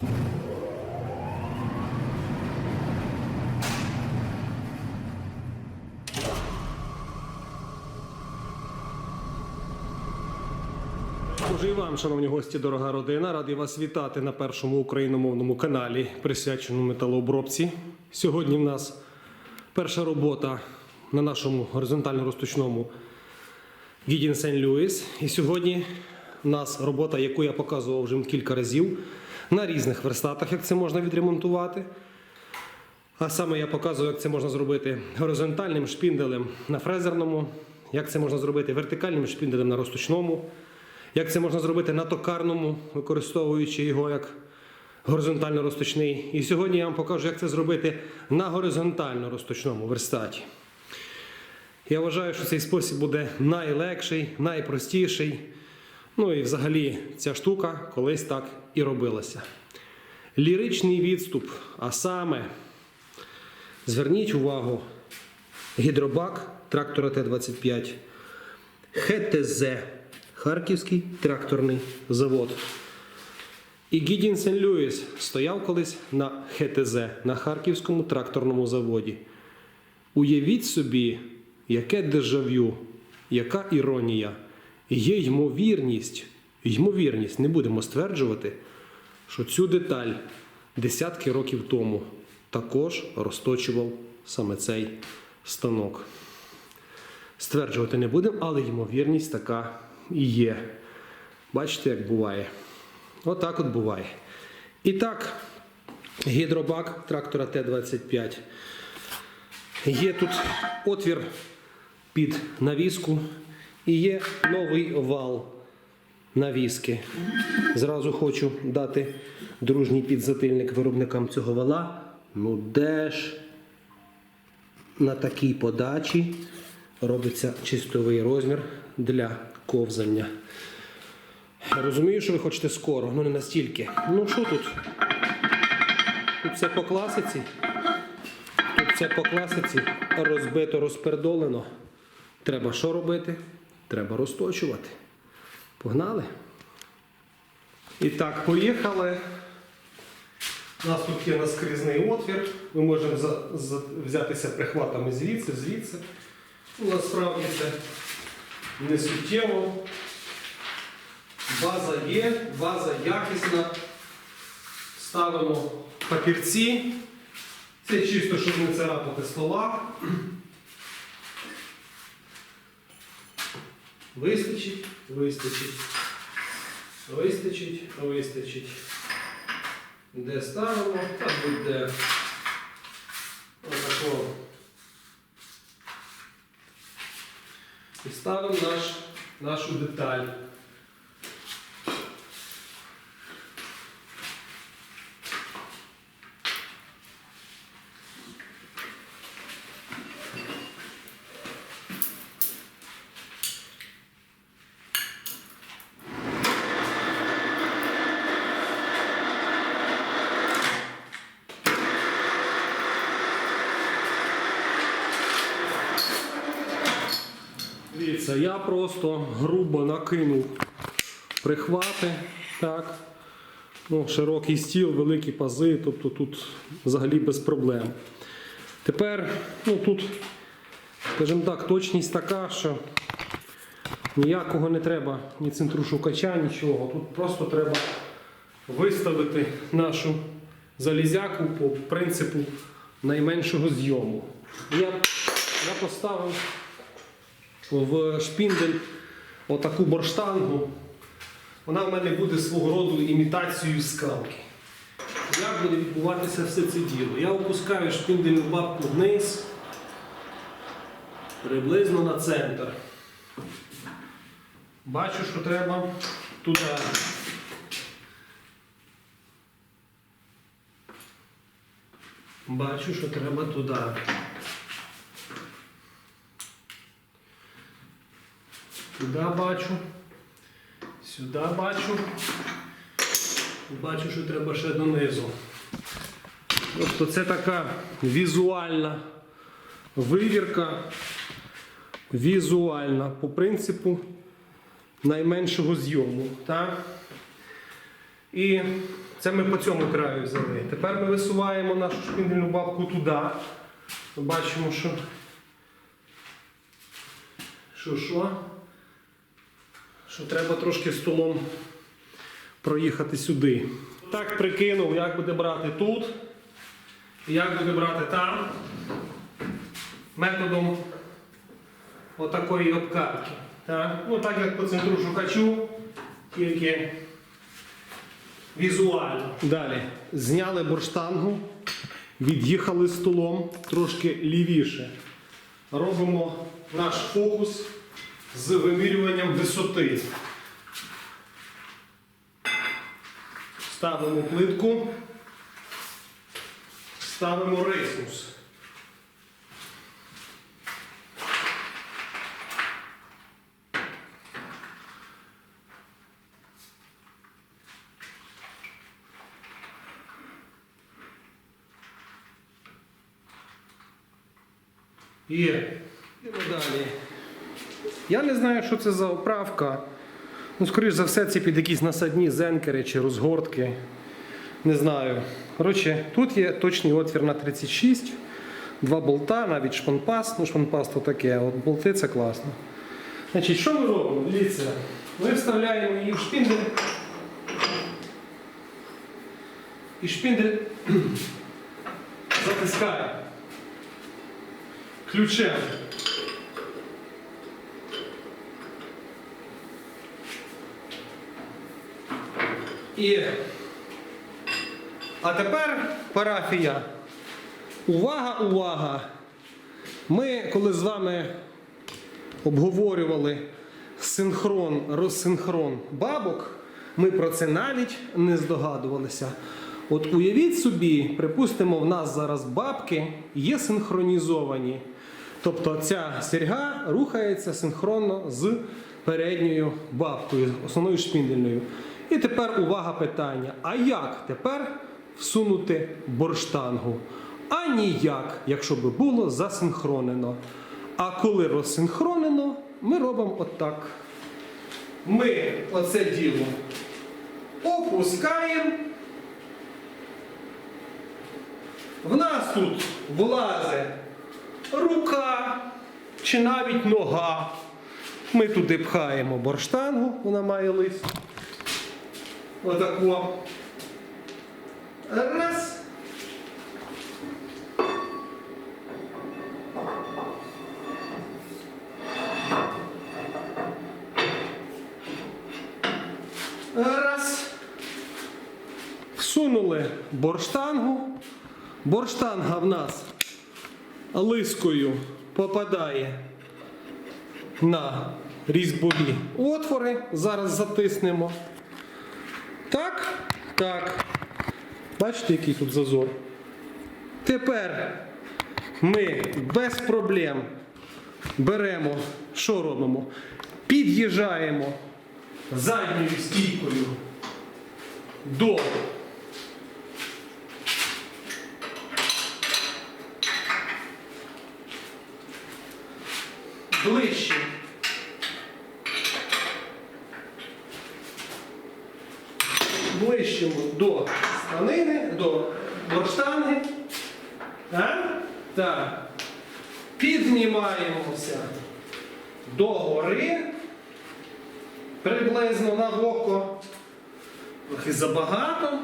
Дуже і вам, шановні гості, дорога родина, радий вас вітати на першому україномовному каналі, присвяченому металообробці. Сьогодні в нас перша робота на нашому горизонтально-розточному Гідін Сен Люїс. І сьогодні в нас робота, яку я показував вже кілька разів на різних верстатах, як це можна відремонтувати. А саме я показую, як це можна зробити горизонтальним шпінделем на фрезерному, як це можна зробити вертикальним шпінделем на розточному, як це можна зробити на токарному, використовуючи його як горизонтально розточний. І сьогодні я вам покажу, як це зробити на горизонтально розточному верстаті. Я вважаю, що цей спосіб буде найлегший, найпростіший. Ну і взагалі ця штука колись так і робилася. Ліричний відступ, а саме, зверніть увагу, гідробак трактора Т-25, ХТЗ, Харківський тракторний завод. І Гідін Сен Люїс стояв колись на ХТЗ, на Харківському тракторному заводі. Уявіть собі, яке дежавю, яка іронія. Є ймовірність, ймовірність, не будемо стверджувати, що цю деталь десятки років тому також розточував саме цей станок. Стверджувати не будемо, але ймовірність така і є. Бачите, як буває. Отак от буває. І так, гідробак трактора Т-25. Є тут отвір під навіску і є новий вал навіски. Зразу хочу дати дружній підзатильник виробникам цього вала. Ну де ж на такій подачі робиться чистовий розмір для ковзання. Розумію, що ви хочете скоро, ну не настільки. Ну що тут? Тут все по класиці. Тут все по класиці розбито, розпердолено. Треба що робити? Треба розточувати. Погнали? І так, поїхали. У нас тут є наскрізний отвір. Ми можемо за, за- взятися прихватами звідси, звідси. Ну, Насправді це не суттєво. База є, база якісна. Ставимо папірці. Це чисто, щоб не царапати слова. Вистачить, вистачить, вистачить, вистачить. Де ставимо? Та буде отако. І ставимо наш, нашу деталь. Дивіться, я просто грубо накинув прихвати. Так. Ну, широкий стіл, великі пази, тобто тут взагалі без проблем. Тепер, ну тут, скажімо так, точність така, що ніякого не треба, ні центрушукача, нічого. Тут просто треба виставити нашу залізяку по принципу найменшого зйому. Я, я поставив в шпіндель отаку борштангу. Вона в мене буде свого роду імітацією скалки. Як буде відбуватися все це діло? Я опускаю шпіндельну бабку вниз, приблизно на центр. Бачу, що треба туди. Бачу, що треба туди. Туди бачу. Сюди бачу. Бачу, що треба ще донизу. Тобто це така візуальна вивірка. Візуальна по принципу найменшого зйому. Так? І це ми по цьому краю взяли. Тепер ми висуваємо нашу шпіндельну бабку туди. Бачимо, що. Що, що? Що треба трошки столом проїхати сюди. Так прикинув, як буде брати тут, і як буде брати там. Методом отакої обкатки. Так? Ну, так як по центру шукачу, тільки візуально. Далі. Зняли бурштангу, від'їхали столом трошки лівіше. Робимо наш фокус з вимірюванням висоти. Ставимо плитку, ставимо рейсмус. Є. Я не знаю, що це за оправка. Ну, скоріш за все, це під якісь насадні зенкери чи розгортки. Не знаю. Коротше, тут є точний отвір на 36, два болта, навіть шпанпаст. Ну, шпанпаст то таке, от болти це класно. Значить, що ми робимо? Дивіться, ми вставляємо її в шпіндель. І шпіндель затискаємо ключем. І... А тепер парафія. Увага, увага! Ми, коли з вами обговорювали синхрон, розсинхрон бабок, ми про це навіть не здогадувалися. От уявіть собі, припустимо, в нас зараз бабки є синхронізовані. Тобто ця серьга рухається синхронно з передньою бабкою, основною шпіндельною. І тепер увага питання: а як тепер всунути борштангу? А ніяк, якщо би було засинхронено. А коли розсинхронено, ми робимо отак. Ми оце діло опускаємо. В нас тут влазить рука чи навіть нога. Ми туди пхаємо борштангу, вона має лист. Отако. Раз. Раз. Всунули борштангу. Борштанга в нас лискою попадає на різьбові отвори. Зараз затиснемо. Так, так. Бачите, який тут зазор? Тепер ми без проблем беремо, що робимо? Під'їжджаємо задньою стійкою до ближче. Ближчимо до станини, до борштанги. Так. Піднімаємося до гори. Приблизно на око. Трохи забагато.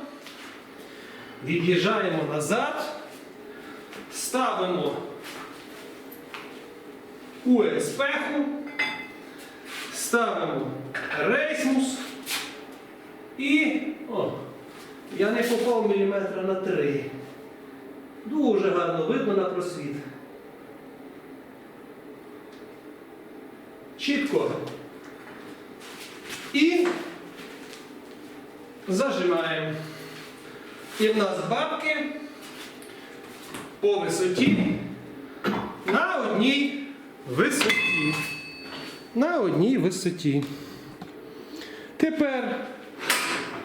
Від'їжджаємо назад. Ставимо УСП, ставимо рейсмус і о, я не попав міліметра на три. Дуже гарно видно на просвіт. Чітко. І зажимаємо. І в нас бабки по висоті на одній висоті. На одній висоті. Тепер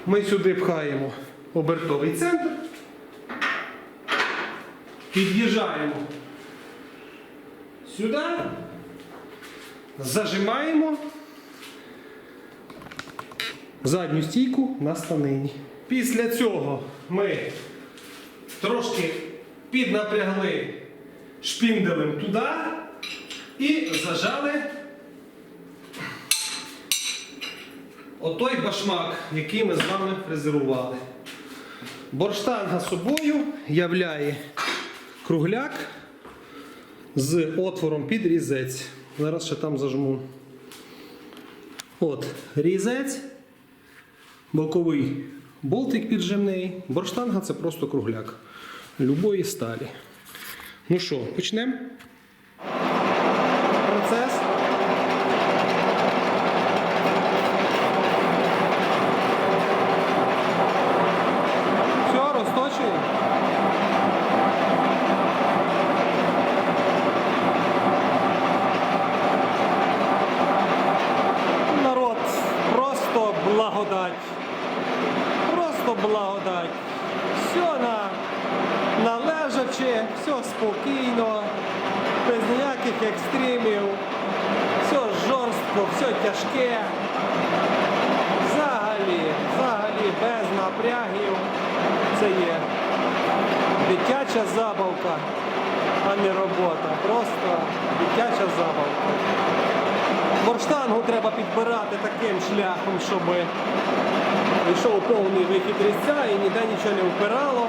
ми сюди пхаємо обертовий центр. Під'їжджаємо сюди, зажимаємо задню стійку на станині. Після цього ми трошки піднапрягли шпінделем туди і зажали отой башмак, який ми з вами фрезерували. Борштанга собою являє кругляк з отвором під різець. Зараз ще там зажму. От, різець, боковий болтик піджимний, борштанга це просто кругляк любої сталі. Ну що, почнемо? Процес. Все, розточуємо. Народ, просто благодать. Просто благодать. Все на належаче, все спокійно, без ніяких екстримів, все жорстко, все тяжке. Взагалі, взагалі без напрягів. Це є дитяча забавка, а не робота. Просто дитяча забавка. Борштангу треба підбирати таким шляхом, щоб йшов повний вихід різця і ніде нічого не впирало.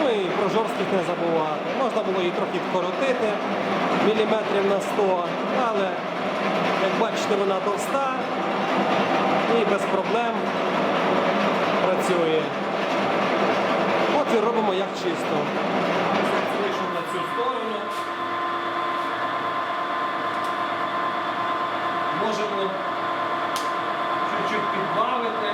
Ну і про жорсткість не забувати. Можна було її трохи вкоротити міліметрів на 100, але як бачите, вона товста і без проблем працює. От і робимо як чисто. Вийшов на цю сторону. Можемо чуть-чуть підбавити.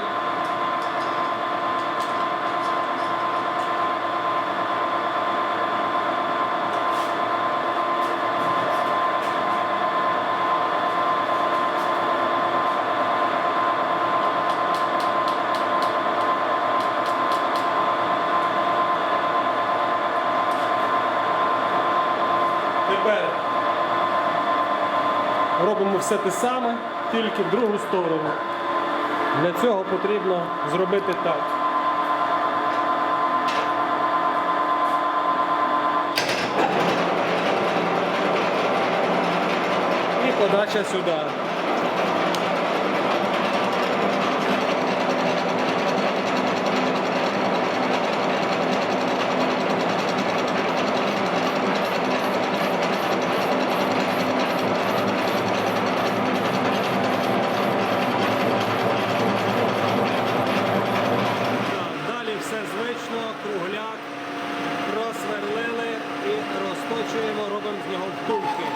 Тепер робимо все те саме, тільки в другу сторону. Для цього потрібно зробити так. І подача сюди. Так, Далі все звично, кругляк, просверлили і розточуємо, робимо з нього втулки.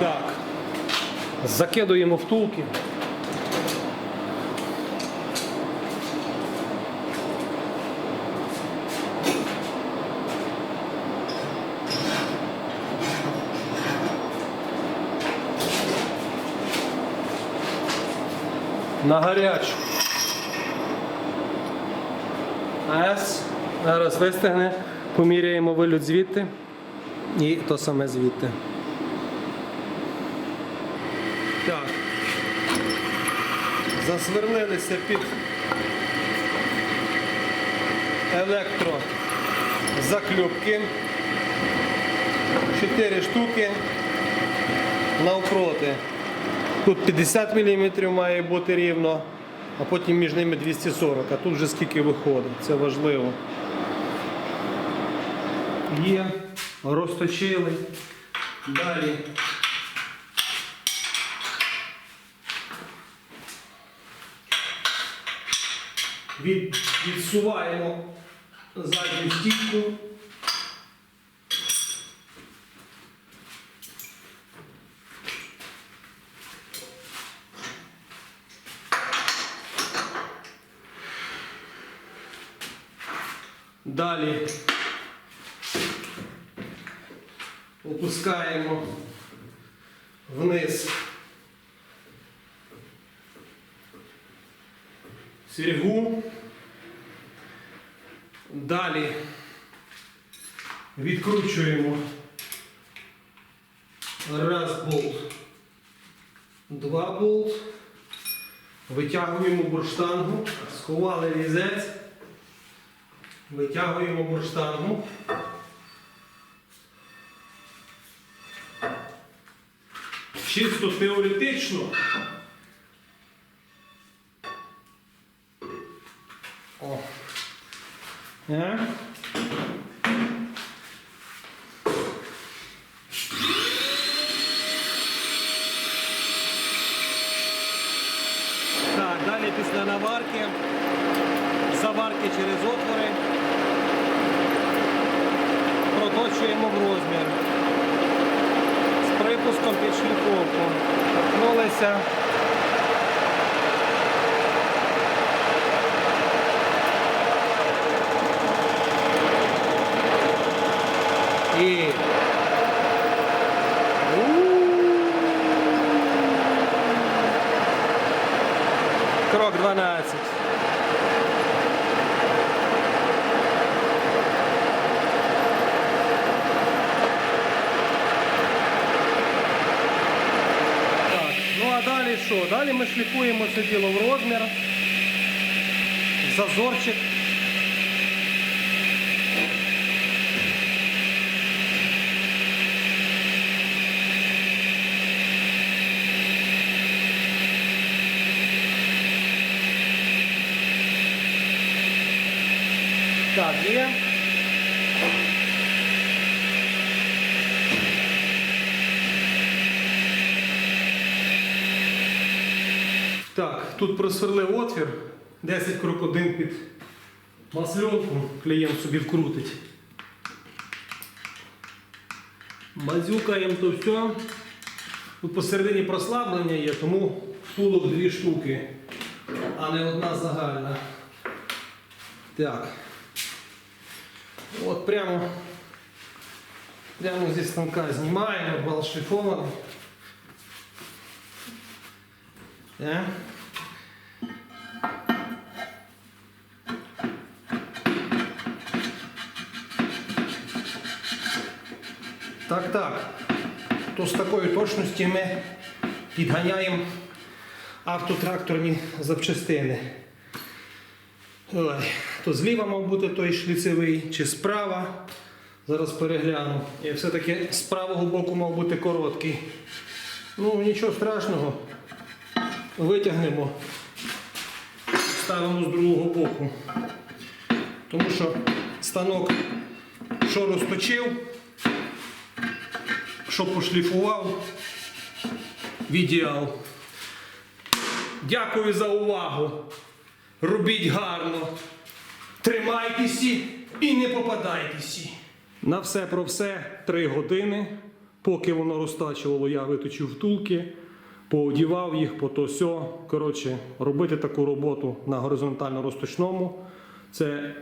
Так. Закидуємо втулки. На гарячу. С. Зараз вистигне. Поміряємо вилют звідти. І то саме звідти. Так. Засверлилися під електро-заклюпки. Чотири штуки навпроти. Тут 50 мм має бути рівно, а потім між ними 240, а тут вже скільки виходить, це важливо. Є, розточили. Далі. Від, відсуваємо задню стійку. Далі опускаємо вниз сіргу. Далі відкручуємо раз болт, два болт, Витягуємо бурштангу, сховали різець, витягуємо бурштангу. Чисто теоретично. О. Е? Так, далі після наварки, заварки через отвори, проточуємо в розмір. З припуском під шліфовку. Торкнулися. І крок 12. Так, ну а далі що? Далі ми шліфуємо це діло в розмір. в Зазорчик. Так, є. Так, тут просверлив отвір. 10 крокодин під масльонку. Клієнт собі вкрутить. Базюкаємо то все. Тут посередині прослаблення є, тому втулок дві штуки, а не одна загальна. Так. От прямо, прямо зі станка знімаємо, бал шліфований. Так. Так, так. То з такої точності ми підганяємо автотракторні запчастини. То зліва мав бути той шліцевий, чи справа. Зараз перегляну. І все-таки з правого боку мав бути короткий. Ну, нічого страшного. Витягнемо, ставимо з другого боку. Тому що станок, що розточив, що пошліфував, в ідеал. Дякую за увагу. Робіть гарно. Тримайтеся і не попадайтеся. На все про все три години. Поки воно розтачувало, я виточив втулки, поодівав їх, по то сьо. Коротше, робити таку роботу на горизонтально розточному це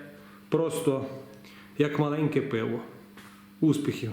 просто як маленьке пиво. Успіхів!